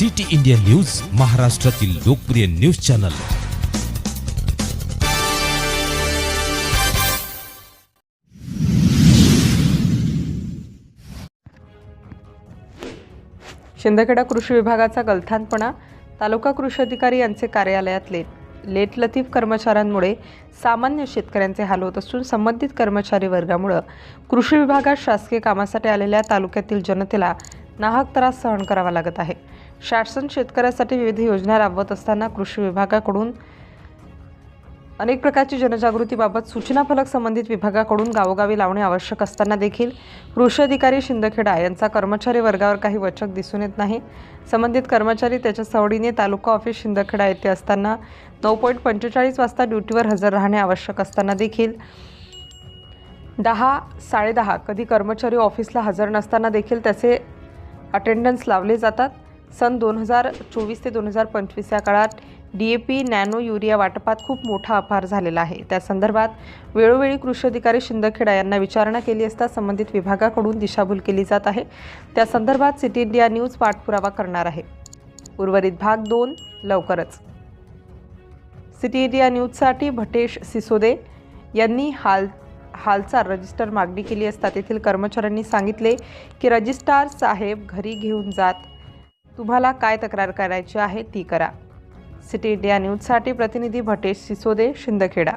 City India news महाराष्ट्रातील लोकप्रिय news channel. Shindkheda कृषी विभागाचा गलथानपणा तालुका कृषी अधिकारी यांचे कार्यालयात लेट. लेट लतीफ कर्मचाऱ्यांमुळे सामान्य शेतकऱ्यांचे हाल होत असून संबंधित कर्मचारी वर्गामुळं कृषी विभागात शासकीय कामासाठी आलेल्या तालुक्यातील जनतेला नाहक त्रास सहन करावा लागत आहे. शासन शेतकऱ्यासाठी विविध योजना राबवत असताना कृषी विभागाकडून अनेक प्रकारची जनजागृतीबाबत सूचना फलक संबंधित विभागाकडून गावोगावी लावणे आवश्यक असताना देखील कृषी अधिकारी शिंदखेडा यांचा कर्मचारी वर्गावर काही वचक दिसून येत नाही. संबंधित कर्मचारी त्याच्या सवडीने तालुका ऑफिस शिंदखेडा येथे असताना नऊ पॉईंट पंचेचाळीस वाजता ड्युटीवर हजर राहणे आवश्यक असताना देखील दहा साडेदहा कधी कर्मचारी ऑफिसला हजर नसताना देखील त्याचे अटेंडन्स लावले जातात. सन दोन हजार चोवीस ते दोन हजार पंचवीस या काळात D A P nano urea वाटपात खूप मोठा अपहार झालेला आहे. त्या संदर्भात वेळोवेळी कृषी अधिकारी शिंदखेडा यांना विचारणा केली असता संबंधित विभागाकडून दिशाभूल केली जात आहे. त्या संदर्भात सिटी इंडिया न्यूज पाठपुरावा करणार आहे. उर्वरित भाग दोन लवकरच. सिटी इंडिया न्यूजसाठी भटेश सिसोदे यांनी हाल हालचाल रजिस्टर मागणी केली असता तेथील कर्मचाऱ्यांनी सांगितले की रजिस्ट्रार साहेब घरी घेऊन जात तुम्हाला काय तक्रार करायची आहे ती करा. सिटी इंडिया न्यूजसाठी प्रतिनिधी भटेश सिसोदे शिंदखेडा.